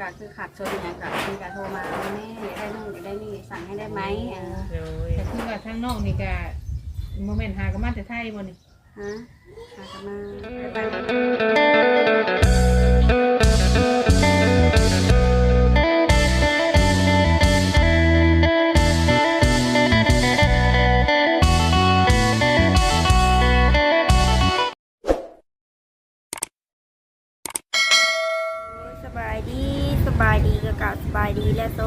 ก็คือขาดชนอย่างก็มีการโทรมาแม่อยากได้นู่นอยากได้นี่สั่งให้ได้ไหมอ่าโดยแต่คือว่าทางนอกนี่ก็โมเมนต์หาก็มาแต่ไทยบ่นี่ฮะหากันมา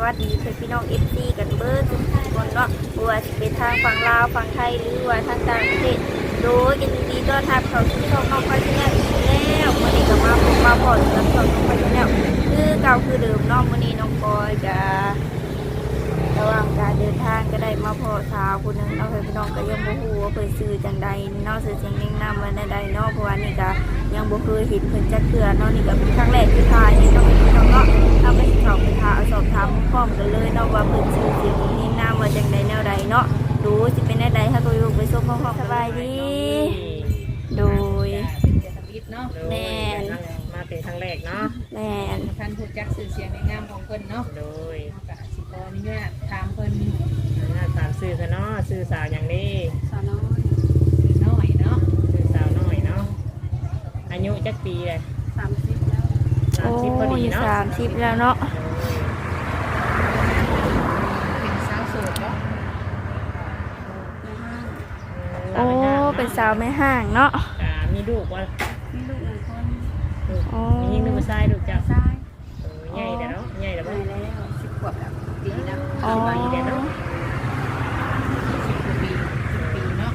วัสดีเพื่อนพี่น้องเอฟซีกันเบิร์ทุกคนเนาะบ่ว่าจะเป็นทางฝั่งลาวฝั่งไทยหรือว่าทางต่างประเทศโดยยินดีต้อนรับเข้าสู่ช่องน้องไฟชนลอีกแล้ววันนี้ก็มาพบมาพอกับช่องน้องไฟชแนลคือเก่าคือเดิมเนาะวันนี้น้องปอยจะระหว่างการเดินทางก็ได้มาพอสาวคนนึงเนาะเพื่อนพี่น้องก็ยังบ่ฮู้ว่าเพิ่นซื้อจังใดนาะซื้อเสียงเลี้ยงน้ำวันใดนาะเพราะว่านี่ก็ ยังบ่เคยเห็นเพิ่นจักเทื่อเนาะนี่ก็เป็นครั้งแรกที่ถ่ายนี่เนาะพี่น้องเนาะเอาไปสอบไปถามสอบถามพร้อมกันเลยเนาะว่าเพิ่นชื่อเสียงเรียงนามว่าจังใดแนวใดเนาะดูสิเป็นแนวใดถ้าก็อยู่ไปส่งพร้อมๆสบายดีโดยเป็นเจตวิทย์เนาะโดยแม่นมาเป็นครั้งแรกเนาะแม่นท่านผู้จักสื่อเสียงในงามของเพิ่นเนาะโดยก็สิขออนุญาตถามเพิ่นหน้าตามซื้อซะเนาะซื้อสาวอย่างนี้ สาวน้อย ชื่อน้อยเนาะ ซื้อสาวน้อยเนาะอายุ จักปีเลยสามสิบแล้วสาโอ้มสิบพอดียเนาะสามสิบแล้วเนาะเป็นสาวโสดเนาะในห้างโดยโอ้เป็นสาวแม่ห้างเนาะ อ่ามีลูกว่ามีลูกหนึ่งคนลูกโอ้มียิ่งนึกว่าชายลูกจ้ะซ้ายเออใหญ่แต่เนาะใหญ่แต่ไปว่าแล้วสิบขวบแล้วปีแล้วอ๋อปีเดียวเนาะ สิบกว่าปีสิบปีเนาะ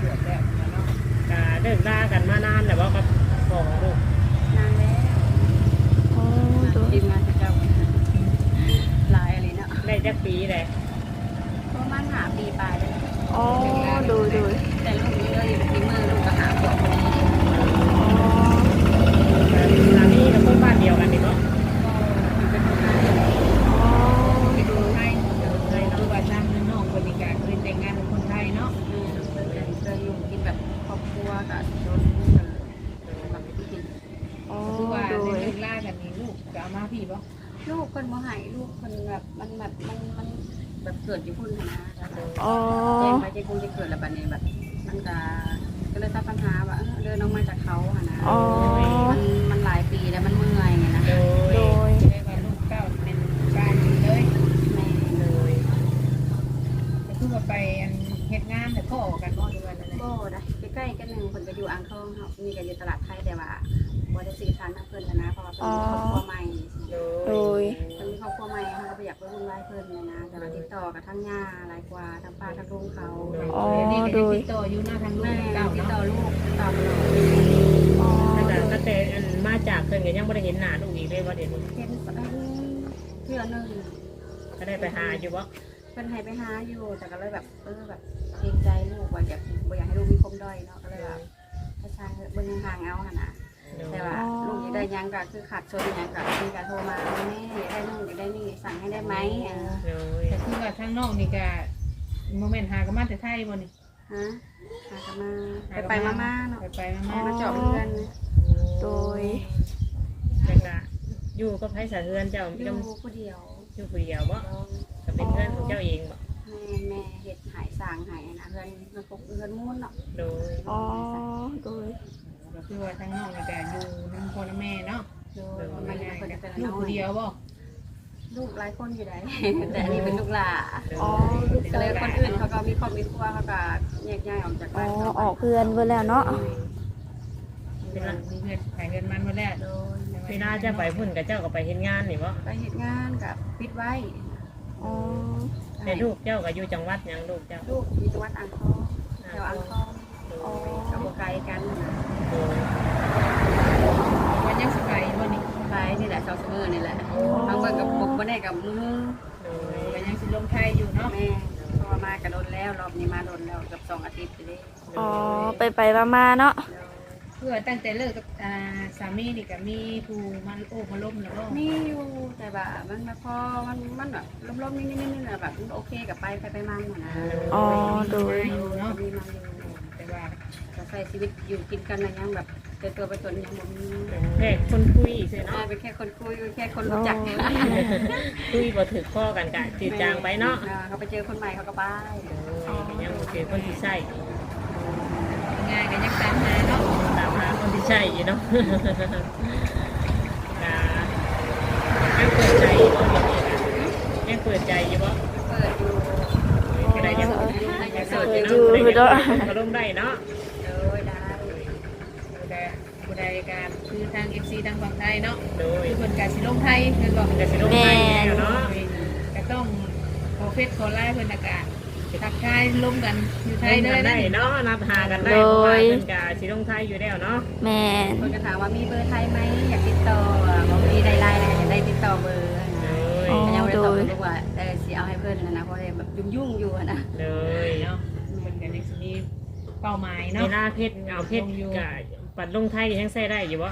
เกือบแล้วเนาะ ก็เลิกลากันมานานแต่ว่ากับของลูก นานแล้ว โอ้ดู ทีมงานจะเจ้าหลายอะไรเนาะ ได้จักปีเลย ประมาณหาปีไปเลย โอ้ดูดู แต่ลูกนี้ก็อยู่ที่มือลูกก็หาขวบพอดี อ๋อ สามีกับคนบ้านเดียวกันนี่เนาะ อยู่เป็นคนไทย อ๋อ ไปดูให้คือว่าทางน้องคนนี้ก็เคยแต่งงานเป็นคนไทยเนาะ เออเคยกันเคยอยู่กินแบบครอบครัวกับโดนกันแบบที่กิน อ๋อ คือว่า ดู ในเรื่องล่ากันนี่ลูกก็เอามาพี่บ่ ลูกคนบ่ใหายลูกคนแบบมันแบบมันมันแบบเกิดอยู่พุ่นนะแล้วแบบ อ๋อ แจ้งไปแจ้งคงจะเกิดแล้วบัดนี้แบบมันก็ก็เลยตั้งปัญหาว่าเออเดินออกมาจากเขาอะนะ อ๋อ มันมันหลายปีแล้วมันเมื่อยไงนะ โดย โดย ได้ว่าลูกเก้าเป็นการอยู่เลย แม่ โดย แต่คือว่าไปอันเฮ็ดงานแต่พ่อกันบ่ด้วยนั่นแหละโบ้นะใกล้ๆกันหนึ่งคนก็อยู่อ่างทองครับมีกันอยู่ตลาดไทยแต่ว่าบ่ได้สื่อสารกับเพิ่นนะนะเพราะว่าเป็นครอบครัวใหม่โดยมันมีครอบครัวใหม่เขาก็ไปอยากไปวุ่นวายเพิ่นเลยนะแต่ว่าติดต่อกับทั้งย่าหลายกว่าทั้งป้าทั้งลุงเขาอ๋อนี่ก็โดยังยติดต่ออยู่เนาะทางลูกแม่ทางเก่าติดเนาะต่อลูกติดต่อตลอดอ๋อตั้งแต่ตั้งแต่อันมาจากเพิ่นก็ยังบ่ได้เห็นหน้าลูกอีกเลยว่าเดี๋ยวนี้เห็นเอิ่มเพื่อหนึ่งก็ได้ไปหาอยู่บ่ เพิ่นให้ไปหาอยู่แต่ก็เลยแบบเออแบบเกรงใจลูกว่าอยากบ่อยากให้ลูกมีคมด้อยเนาะก็เลยแบบให้ชายเบิ่งห่างๆเอาหั่นน่ะแต่ว่าลูกอยากได้หยังก็คือขาดชนหยังก็มีการโทรมาแม่อยากได้นู่นอยากได้นี่สั่งให้ได้ไหมอ่าโดยแต่คือว่าทางนอกนี่ก็โมเมนต์หาก็มาแต่ไทยบ่นี่ฮะหากันมาไปไปๆมาๆเนาะไปไปๆมามาเจาะเพื่อนโดยจังละอยู่กับไผสะเทือนเจ้าอยู่จำผู้เดียวอยู่ผู้เดียวบ่ก็ เป็นเพื่อนของเจ้าเองบ่แม่แม่เห็ดหายสางหายนะเพื่อนเพื่อนปกเพื่อนมุ่นเนาะโดยอ๋อโดยก็คือว่าทางนอกนี่ก็อยู่นำพ่อและแม่เนาะโดยมันเป็นคนเป็นลูกผู้เดียวบ่ลูกหลายคนอยู่ไหนแต่อันนี้เป็นลูกหลาอ๋อก็เลยคนอื่นเขาก็มีครอบมีครัวเขาก็แยกย้ายออกจากอ๋อบ้านเขาออกเพื่อนเพื่อนแล้วเนาะเป็นว่ามีเงินขายเงินมันมาแล้วโดยเวลาจะไปพุ่นกับเจ้าก็ไปเฮ็ดงานนี่บ่ไปเหตุงานกับปิดไว้ อ๋อแต่ลูกเจ้าก็อยู่จังหวัดหยังลูกเจ้าลูกอยู่จังหวัดอ่างทองแถวอ่างทองโดอ๋อยกับโบไกลกันนะโดยมันยังสบายบ่นี่ไปนี่แหละเซาเสมอนี่แหละบางเบิ่งกับปกบ่ได้กับมือโดยก็ยังสิลงไทยอยู่เนาะแม่เพราะว่ามากระโดนแล้วรอบนี้มาโดนแล้วเกับสองอาทิตย์ไปเลยอ๋อไปไปมามาๆเนาะ เพื่อตั้งแต่เลิกกับอ่าสามีนี่ก็มีผู้มันโอ้มาล้มแล้วบ่มีอยู่แต่แบบมันไม่พอมันมันแบบล้มๆนิดๆนี่แหละแบบมันโอเคกับไปไปไปมันน่ะนะอ๋อโดยอยู่เนาะมีมันอยู่แต่ว่าแต่ใช้ชีวิตอยู่กินกันอะไรยังแบบเป็นตัวเป็นตนยังบ่มีแค่คนคุยซื่ออ่าเนาะเป็นแค่คนคุยเป็นแค่คนรู้จักคุยบ่ถือข้อกันกะจืดจางไปเนาะอ่เขาไปเจอคนใหม่เขาก็ไปโอ้ยยังโอเคคนที่ใช่ง่ายก็ยังตามหาเนาะตามหา คนที่ใช่อยู่เนาะกะยังเปิดใจอยู่บ่ยังเปิดใจอยู่บ่เปิดอยู่ก็ได้ยังยังโสดอยู่อยู่เนาะเนาะก็ร่มได้เนาะโดยได้ผู้ใดผู้ใดการคือทาง FC ทางฝั่งไทยเนาะโดยคือเพิ่นก็สิลงไทยเพิ่นบอกจะสิร่มได้แล้วเนาะก็ต้องขอเฟซขอไลน์เพิ่นน่ะก็ ทักทายลงกันอยู่ไทได้ยเด้อได้นะเนาะนับหากันได้เพราะว่าเพิ่นกะสิลงไทยอยู่แล้วเนาะแม่นคนก็ถามว่ามีเบอร์ไทยไหมอยากติดต่อบอกมีได้ไลน์อะไรอยากได้ติดต่อเบอร์นะเลยแต่ยังไม่ได้ตอบเลยว่าเออสิเอาให้เพื่อนนะนะเพราะแบบยุ่งๆอยู่อะนะเลยเนาะเพิ่นก็ยังสิมีเป้าหมายเวเนาะลาเพชรเอาเพชรกะปัดลงไทยยังใส่ได้อยู่บ่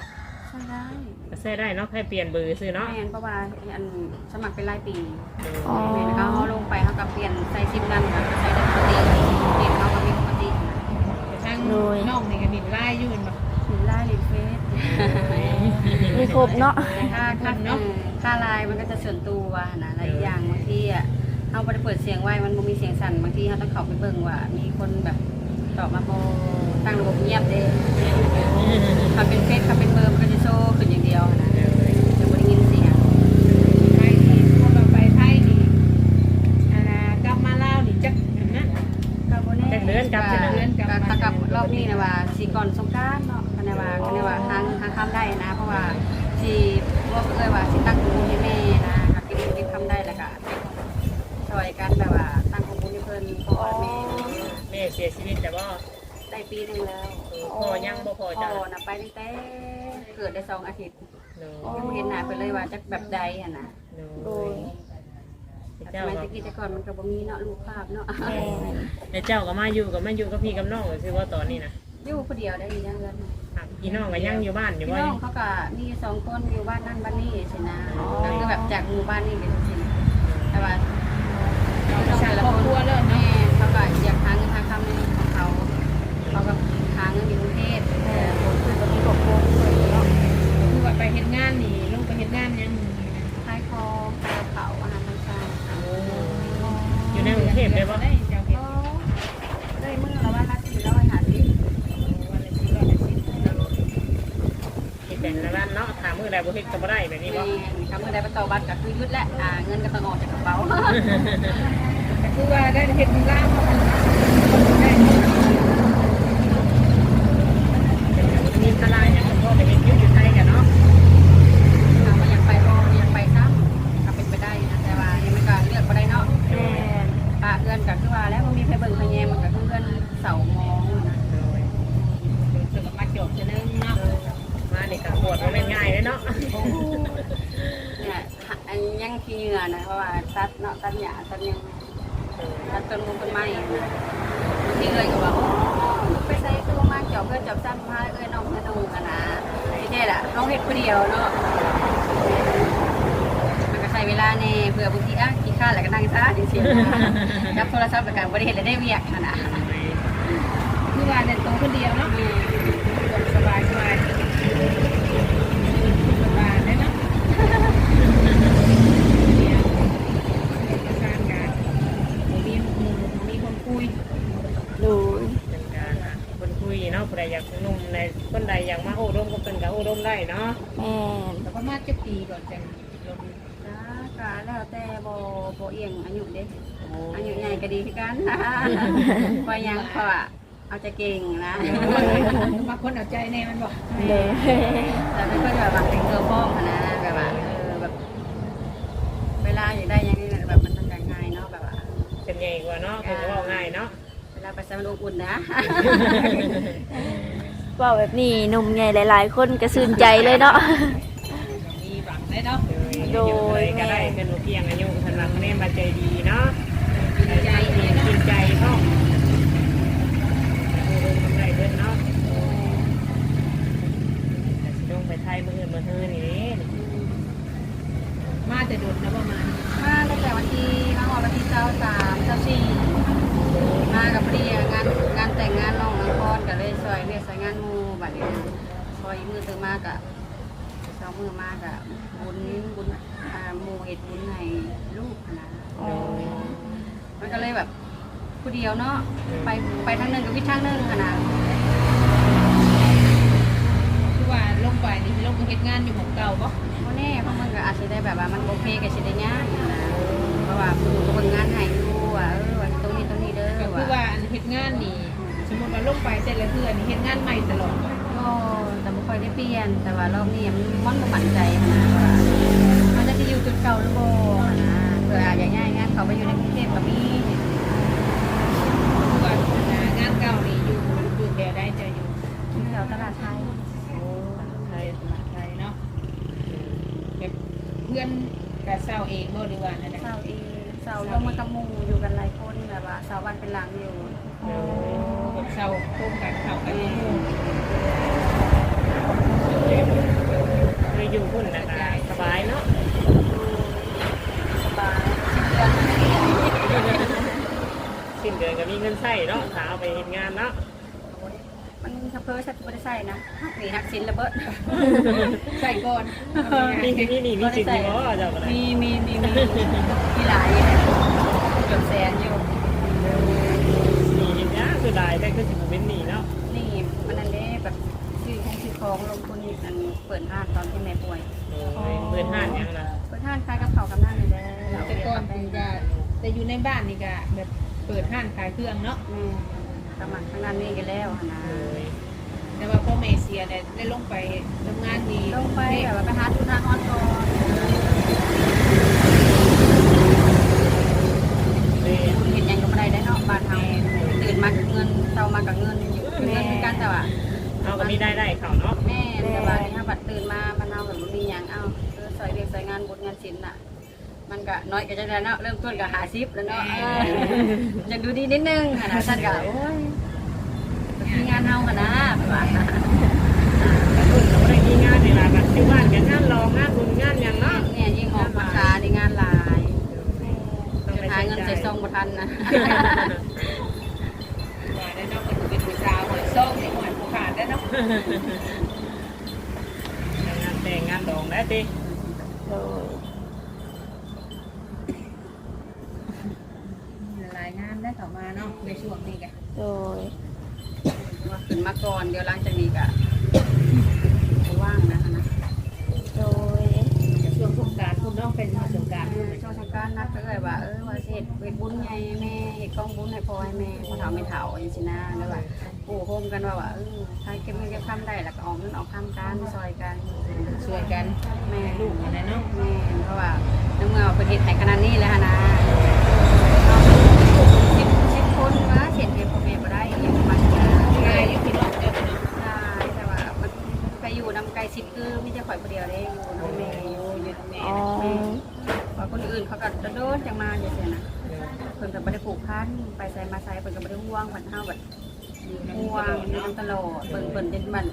ใช่ได้ก็ใส่ได้เนาะแค่เปลี่ยนเบอร์ซื้อเนาะแม่นเพราะว่าอันสมัครเป็นรายปีอ๋อ แม่นเขาลงไปเขาก็เปลี่ยนใส่ซิมนั้นก็ใช้ได้ปกติเปลี่ยนเขาก็มีปกติทางน้องนี่ก็มีไลน์อยู่เห็นบ่มีไลน์หรือเฟซมีครบเนาะค่าค่าเนาะค่าไลน์มันก็จะส่วนตัวนะและอีกอย่างบางทีอะเขาไม่ได้เปิดเสียงไว้มันบ่มีเสียงสั่นบางทีเขาต้องเข้าไปเบิ่งว่า มีคนแบบตอบมาโบตั้งระบบเงียบเด้ ถ้าเป็นเฟซถ้าเป็นเบอร์มันก็จะ โชว์ขึ้นอย่างเดียวนะจะไม่ได้ยินเสียงไทยนี่พวกเราไปไทยนี่อ่ากลับมาลาวนี่จักอันนั้นก็บ่แน่เป็นเดือนกลับเป็นเดือนก็ก็กลับรอบนี้นะว่าสีก่อนสงกรานต์เนาะคันว่าคันว่าทางทางคำได้นะ เพราะว่าสิว่าเอ้ยว่าสิตั้งกลุ่มให้แม่นะหากกินกินคำได้แล้วก็ช่วยกันแบบว่าตั้งกลุ่มให้เพิ่นพ่อแม่แม่เสียชีวิตแต่ว่าได้ปีหนึงแล้วพ่อยังบ่พอพ่จ้ะอน่ะไปตั้งแต่เกิดได้สองอาทิตย์เนายังบ่เห็นหน้าเพิ่นเลยว่าจักแบบใดอะนะโดยสเจ้ามัยก็ตะกี้แต่ก่อนมันก็บ่มีเนาะรูปภาพเนาะแม่นเจ้าก็มาอยู่กับมาอยู่กับพี่กับน้องก็คือว่าตอนนี้นะอยู่ผู้เดียวได้ยังเงินพี่น้องก็ยังอยู่บ้านอยู่พี่ว่าน้องเขาก็มีสองคนอยู่บ้านนั่นบ้านนี้สินะก็คือแบบจากหมู่บ้านนี้เป็นสิแต่ว่าเราก็สร้างครอบครัวแล้วแม่เนาะ เขาก็อยากหาเงินหาคำในของเขาเขาก็หาเงินอยู่กรุงเทพ แม่นคือบ่มีครอบครัวเลยเนาะ คือว่าไปเฮ็ดงานนี่ลงไปเฮ็ดงานยัง ขายคอขายเขาอาหารต่าง อยู่ในกรุงเทพได้ปะ ได้เจ้า ๆ เฮ็ด ก็ได้มื้อละวันละสี่ร้อยห้าสิบ วันละสิบร้อยละสิบ เฮ็ดแต่ละบ้านเนาะถามมือใดบ่เฮ็ดก็บ่ได้แบบนี้ แม่ บ่ คำเมื่อใดไปต่อบัตรก็คือยุดและอ่าเงินก็ต้องออกจากกระเป๋า แต่คือว่าได้เฮ็ดมีล่ามเขากันได้ มีตลาดอย่างพ่อไปเฮ็ดอยู่อยู่ไทยกันเนาะ ถามว่าอยากไปบ่อยากไปซ้ำก็เป็นไปได้นะแต่ว่ายังไม่กล้าเลือกก็ได้เนาะ แม่น ป้าเอื้อนก็คือว่าแล้วมันมีไฟเบิ่งไฟแยงมันก็คือเอื้อนเสามองนะ รู้สึกว่ามาจบจะนึงเนาะ มานี่ก็ปวดบ่แม่นง่ายเลยเนาะ เนี่ยอันยังขี้เหงื่อนะเพราะว่าตัดเนาะตัดหญ้าตัดหยังตัดต้นมงต้นไม้นะบางทีเลยก็ว่าโอ้ไปใส่ตัวมาเจาะเพื่อนจับซ้ำมาเอ้ยน้องนะนูกันนะไม่ใช่ล่ะน้องเฮ็ดผู้เดียวเนาะมันก็ใช้ เวลาแน่เผื่อบางทีอะขี้ข้านแล้วก็นั่งซ่าจริงๆนะจับโทรศัพท์แล้วก็บ่ได้เฮ็ดแล้วได้เวียกนั่นน่ะคือว่าเด็ดตัวคนเดียวเนาะสบายสบายสบายได้เนาะเอกสารการมีมีคนคุยโดยเป็นการอะคนคุยเนาะผู้ใดอยากหนุ่มในคนใดอยากมาโอ้ร่มก็เป็นกับโอ้ร่มได้เนาะแม่นแต่ประมาณจะปีก่อนจังลงจ้า ก็แล้วแต่บ่บ่เอียงอายุเด้อายุใหญ่ก็ดีคือกันว่ายังเพราะว่าเอาใจเก่งนะบางคนเอาใจแน่มันบอกเด้อแต่เป็นคนแบบว่าเป็นเกลือพ่องอะนะแบบว่าเออแบบเวลาอยากได้อยังนี้แบบมันต้องการง่ายเนาะแบบว่าเป็นใหญ่กว่าเนาะคือจะว่าง่ายเนาะเวลาไปใส่มันอบอุ่นนะเว่าแบบนี้หนุ่มใหญ่หลาย ๆ คนก็ชื่นใจเลยเนาะ มีหวังได้เนาะ โดย ก็ได้เป็นเพียงอายุทันหลังแม่มาใจดีเนาะ ใจดีเนาะ กินใจพ่อโอ้ร่มทำได้เพิ่นเนาะแต่สิลงไปไทยมื้ออื่นมื้อฮื้อนี่ มาแต่โดดแล้วประมาณ มาตั้งแต่วันที่มาวันที่เจ้าสามเจ้าสี่มากับพอดีงานงานแต่งงานน้องนครก็เลยซอยเรียกซอยงานหมูบัดนี้สิ พออีกมือตื่นมากอะสองมือมากอะบุญบุญอ่าหมู่เห็ดบุญให้ลูกนะ อ๋อ มันก็เลยแบบผู้เดียวเนาะไปไปทางหนึงกับวิทย์ทางหนึงอะนะ คือว่าลงไปนี่ลงไปเฮ็ดงานอยู่ของ เก่าบ่โมแน่เพราะมันก็อาจจะได้แบบว่ามันโอเคกับสิได้ยากนะเพราะว่าผู้ก็เบิ่งงานให้อยู่ว่าเออว่าตรงนี้ตรงนี้เด้อก็คือว่าอันเฮ็ดงานนี่สมมุติว่าลงไปแต่ละเทื่อนี่เฮ็ดงานใหม่ตลอดก็แต่ไม่ค่อยได้เปลี่ยน แต่ว่ารอบนี้มันมันบ่มั่นใจนะว่ามันจะอยู่จุดเก่าหรือบ่นะเผื่ออาจจะง่ายงานเขาไปอยู่ในกรุงเทพก็มีคือว่างานเก่านี่อยู่อยู่แถวใดจะอยู่แถวตลาดไทย ไทยตลาดไทยเนาะแบบ เพื่อนกะเศร้าเองบ่ดีว่านั่นน่ะเสาเองเสาลงมากับหมู่อยู่กันหลายคนแบบว่าเสาวันเป็นหลังอยู่แบบเศร้าโครงการเข้ากันนี่คืออยู่พุ่นนะคะสบายเนาะสบายสิ้นเดือนก็มีเงินใช้เนาะถ้าเอาไปเฮ็ดงานเนาะมัน เพาะใช้ไม่ได้ใส่นะมีนักศิลระเบิดใส่ก่อนมีที่นี่นี่มีสิทธิ์บ่เจ้าก็ได้มีมีมีมีมีหลายอยู่นะเกือบแสนอยู่มีเห็นยคือลายได้แต่คือสิบเป็นหนีเนาะนี่มันนั่นเด้แบบซื้อของซื้อของลงทุนอันเปิดห้างตอนที่แม่ป่วยเปิดห้างยังนะเปิดห้างขายกับเขากับหน้ำนี่แหละเราแต่ก่อนนนี่ก็แต่อยู่ในบ้านนี่ก็แบบเปิดห้างขายเครื่องเนาะสมัครทางนั้นนี่กันแล้วนะ แต่ว่าพ่อแม่เสียเนี่ยได้ลงไปทำงานดีลงไปแบบว่าไปหาทุนทางออนก่อนเด้คุณเห็นหยังก็ไม่ได้ได้เนาะบ้านเฮาตื่นมากับเงินเช้ามากับเงินอยู่เงินคือกันแต่ว่าเอาก็มีได้ได้เขาเนาะแม่แต่ว่านี่ค่ะบัดตื่นมาบ้านเฮาแบบบ่มีหยังเอ้าเออซอยเรียกซอยงานบุญงานศิลป์น่ะมันก็น้อยก็จะได้เนาะเริ่มต้นก็50แล้วเนาะเอออยากดูดีนิดนึงหั่นน่ะฉันก็โอ้ย มีงานเฮากันนะแบบว่าแต่พุ่นก็บ่ได้มีงานในี่ล่ะก็อยู่บ้านก็งานรองงานบุญงานหยังเนาะเนี่ยยิ่งออกพรรษาในงานหลายจะไปหาเงินใส่ซองบ่ทันนะว่าได้เนาะก็เป็นผู้สาวหัวส้มนี่หัวผู้ขาดได้เนาะงานแต่งงานดองได้ติโดยหลายงานได้เข้ามาเนาะในช่วงนี้ก็โดย ว่าขึ้นมาก่อนเดี๋ยวหลังจากนี้ก็บ่ว่างนะคะนะโดยช่วงสงกรารคุณน้องเป็นสงกรารเออช่วงสงกรานต์นัดก็เลยว่าเออว่าสิเฮ็ดเฮ็ดบุญให้แม่เฮ็ดกองบุญให้พ่อให้แม่พ่อเฒ่าไม่เฒ่าอย่างซี่นะแล้วว่าปู่โฮมกันว่าว่าเออถ้าเก็บเงินเก็บคำได้แล้วก็ออกเงินออกคำกันซอยกันช่วยกันแม่ลูกอะไรเนาะ แม่เพราะว่าในเมื่อเพิ่นเฮ็ดให้ขนาดนี้แล้วหั่นนะสิบสิบคนว่าเฮ็ดให้พ่อแม่บ่ได้อีหยังประมาณนี้นะ ง่ายอยู่ที่น้องเจ้าเนาะ ได้แต่ว่ามันไปอยู่นำไกลสิบคือมีแต่ข่อยคนเดียวเด้อยู่นำแม่อยู่อยู่นำแม่ อ๋อ ว่าคนอื่นเขาก็โดนจังมาอย่างเงี้ยนะเพิ่นก็บ่ได้ผูกพันไปใส่มาใส่เพิ่นก็บ่ได้ห่วงเหมือนเฮาแบบห่วงอยู่นำตลอดเพิ่นเพิ่นเป็นมัน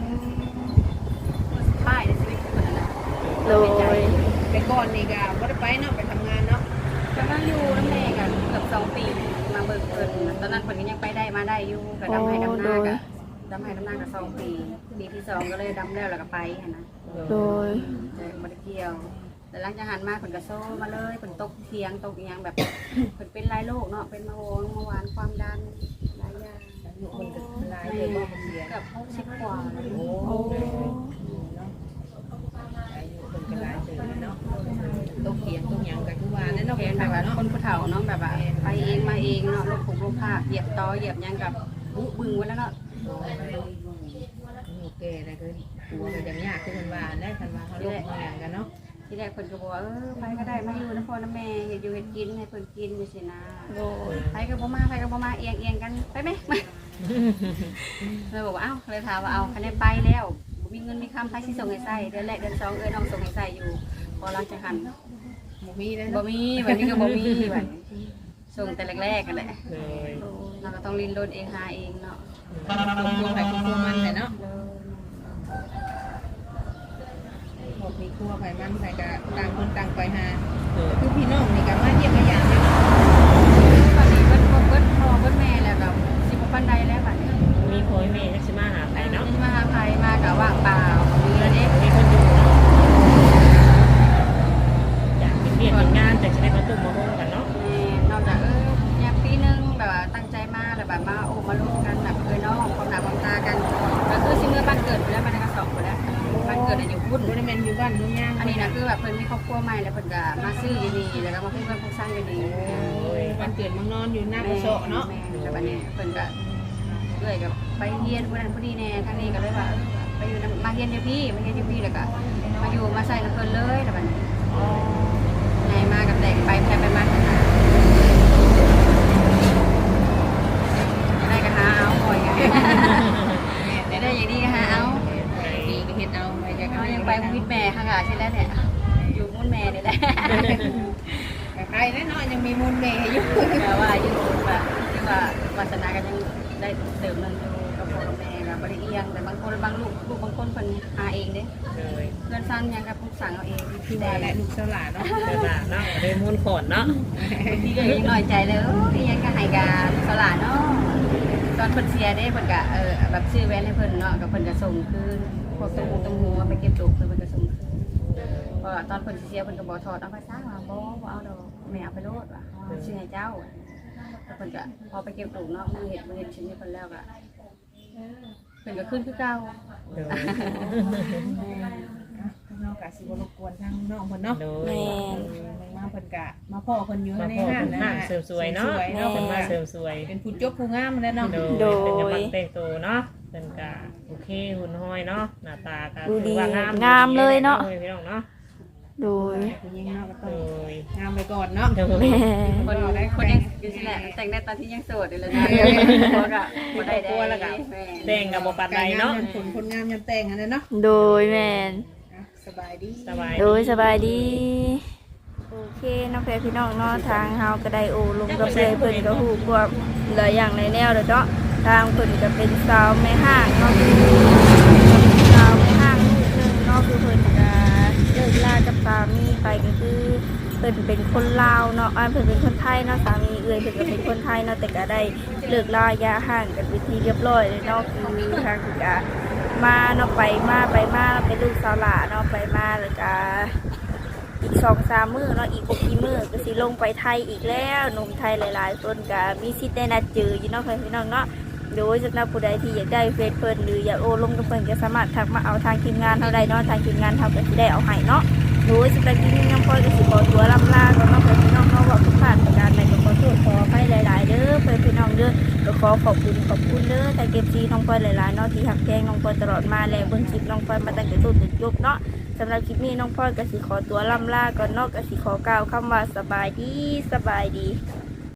อืมป้ายในชีวิตเพิ่นนั่นน่ะ โดย แต่ก่อนนี่ก็บ่ได้ไปเนาะไปทำงานเนาะ ก็มาอยู่นำแม่กันเกือบ สองปีมาเบิ่งเพิ่นตอนนั้นเพิ่นก็ยังไปได้มาได้อยู่ก็ดำให้ดำหน้าก็ดำให้ดำหน้าก็สองปีปีที่สองก็เลยดำแล้วแล้วก็ไปหันนะโดยแต่บ่ได้เกี่ยว แต่หลังจากหันมาผลกระโซมาเลยผลตกเทียงตกอีหยังแบบผลเป็นหลายโรคเนาะเป็นมะโรงเมื่อวานความดันหลายอย่างอายุคนก็หลายเลยบ่เสียเกือบหกสิบกว่าแล้วโอ้โอ้เนาะอายุคนก็หลายเลยเนาะตกเขียนตกหยังก็คือว่านั่นเนาะเห็เห็นนแบแบบบว่าว่าเนาะคนผู้เฒ่าเนาะแบบว่าไปเองมาเองเนาะลูกผูกลูกผ้าเหยียบตอเหยียบหยังกับบุบึงไว้แล้วเนาะโอเคได้ก็ตัวก็ยังยากคือมันว่าได้คันว่าเขาลงเขาหยังกันเนาะที่แรกคนก็บอกว่าเออไปก็ได้มาอยู่นะพ่อนะแม่เฮ็ดอยู่เฮ็ดกินให้เพิ่นกินอยู่สินะโดยไปก็บ่มาไปก็บ่มาเอียงเอียงกันไปไหมมาเลยบอกว่าเอ้าเลยถามว่าเอาคันได้ไปแล้วบ่มีเงินมีคำไปสิส่งให้ใส่เดือนแรกเดือนสองเอ้ยน้องส่งให้ใส่อยู่พอหลังจากหัน บ่มีได้บ่เนาะมีวันนี้ก็บ่มีวันส่งแต่แรกๆกันแหละเลยเราก็ต้องรินรนเองหาเองเนาะตัวไผตัวมันแหละเนาะเออหมดมีครัวไผมันไผก็ต่างคนต่างไปหาเออคือพี่น้องนี่ก็มาเยี่ยมมาหยามเนาะ ตอนนี้เบิดเบิดพ่อเบิดแม่แล้วก็สิบ่ปานใดแล้วบัดนี้ มีพ่อแม่จักสิมาหาไปเนาะ จะมาหาไผมา นะคือแบบเพิ่นมีค รอบครัวใหม่แล้วเพิ่นก็มาซื้ออยู่นี่แล้วก็มาพูดกันพูดสร้างอยู่นี่วันเกิดมังนอนอยู่หน้ากระโซะเนาะแม่แล้วบัดนี้เพิ่นก็เรื่อยกับไปเรียนผู้นั้นผู้นี้แน่ทางนี้ก็เลยว่าเออไปอยู่นำมาเรียนอยู่พี่มาเรียนอยู่พี่แล้วก็มาอยู่มาใส่กับเพิ่นเลยแล้วบัดนี้ไงมากับแต่งไปแพ้ไปมาขนาดได้ก็หาเอาบ่อยไงได้ได้อย่างนี้ก็หาเอาดีก็เฮ็ดเอาไปจากเขายังไปวิทย์แม่ข้างหลังใช่แล้วเนี่ยอยู่มุ่น แม่นี่แหละใครแน่นอนยังมีมูลเมย์อยู่แต่ว่าอยู่แบบที่ว่าวาสนากันยังได้เติมเงินอยู่กับพ่อกับแม่กับบริเอียงแต่บางคนบางลูกลูกบางคนเพิ่นหาเองเด้เลยเพื่อนสร้างยังกับพวกสั่งเอาเองที่ว่าแหละลูกสลาเนาะเดินหน้าเนาะเลยมูลขอนเนาะที่ก็ยังน้อยใจเลยโอ้ยยังก็ให้กาสลาดเนาะตอนเพิ่นเสียเด้เพิ่นก็เออแบบซื้อแว่นให้เพิ่นเนาะกับเพิ่นก็ส่งคืนพวกตุ้งตุ้งหูเอาไปเก็บตุกเพิ่นก็ส่งคืนเพราะ ว่าตอนเพิ่นสิเสียเพิ่นก็บ่ถอดเอาไปซ่าว่าบ่บ่เอาดอกแม่เอาไปโลดว่ะเอาชื่อให้เจ้าแล้วเพิ่นก็พอไปเก็บลูกเนาะมือเฮ็ดมือเฮ็ดชิ้นนี้เพิ่นแล้วก็เพิ่นก็ขึ้นคือเก่าโดยน้องกะสิบ่รบกวนทางน้องเพิ่นเนาะโดแมยนมาเพิ่นกะมาพ่อเพิ่นอยู่มาในพ่อห้างเป็นะห้างเสริมสวยเนาะเนาะเพิ่นมาเสริมสวยเป็นผู้จบผู้งามแล้วเนาะโดยเป็นกำลังแต่งตัวเนาะเป็นกะโอเคหุ่นห้อยเนาะหน้าตากะดูดีถือว่างามงามเลยเนาะ พี่น้องเนาะ โดยผู้หญิงเนาะก็โดต้องยงามไปก่อนเนาะโดยแม่นคนคนยังอยู่ที่แหละแต่งได้ตอนที่ยังโสดอยู่เลยนะเพราะก็บ่ได้ได้แม่แต่งกับบ่ปัดใดเนาะกรงผลคนงามยันแต่งอันนั้นเนาะโดยแมนอะสบายดี สบายโดยสบายดี โอเคน้องแพรพี่น้องเนาะทางเฮาก็ได้โอ้ลงกับเพื่อนเพิ่นก็ฮู้กว่าหลายอย่างในแนวเลยเนาะทางเพิ่นก็เป็นสาวแม่ห้างเนาะคือสาวแม่ห้างลูกหนึงเนาะคือเพิ่นก็เลิกลากับสามีไปก็คือเพิ่นเป็นคนลาวเนาะอ่าเพิ่นเป็นคนไทยเนาะสามีเอื้อยเพิ่นก็เป็นคนไทยเนาะแต่ก็ได้เลิกลายาห่างกันไปนที่เรียบร้อยเลยเนาะคือทางก็มาเนาะไปมาไปมาเราเป็นลูกสาวหลาเนาะไปมาแล้วก็อีกสองสามมือเนาะอีกหกกี่มือก็สิลงไปไทยอีกแล้วหนุ่มไทยหลาย ๆ คนก็มีสิทธิ์ได้นัดเจออยู่เนาะพี่น้องเนาะ โดยสำหรับผู้ใดที่อยากได้เฟซเพิ่นหรืออยากโอลงกับเพิ่นก็สามารถทักมาเอาทางทีมงานเท่าใดเนาะทางทีมงานเท่าก็สิได้เอาให้เนาะโดยสำหรับที่นี่น้องพลอยก็สิขอตัวลำลาก็เนาะพี่น้องเนาะว่าทุกผ่านประการใดก็ขอโทษขอไปหลาย ๆ เด้อเพื่อนพี่น้องเด้อก็ขอขอบคุณขอบคุณเด้อทางเก็บซีน้องพลอยหลายๆเนาะที่หักแพงน้องพลอยตลอดมาและเบิ่งคลิปน้องพลอยมาตั้งแต่ต้นจนจบเนาะสำหรับคลิปนี้น้องพลอยก็สิขอตัวลำลาก่อนเนาะก็สิขอกล่าวคำว่าสบายดีสบายดี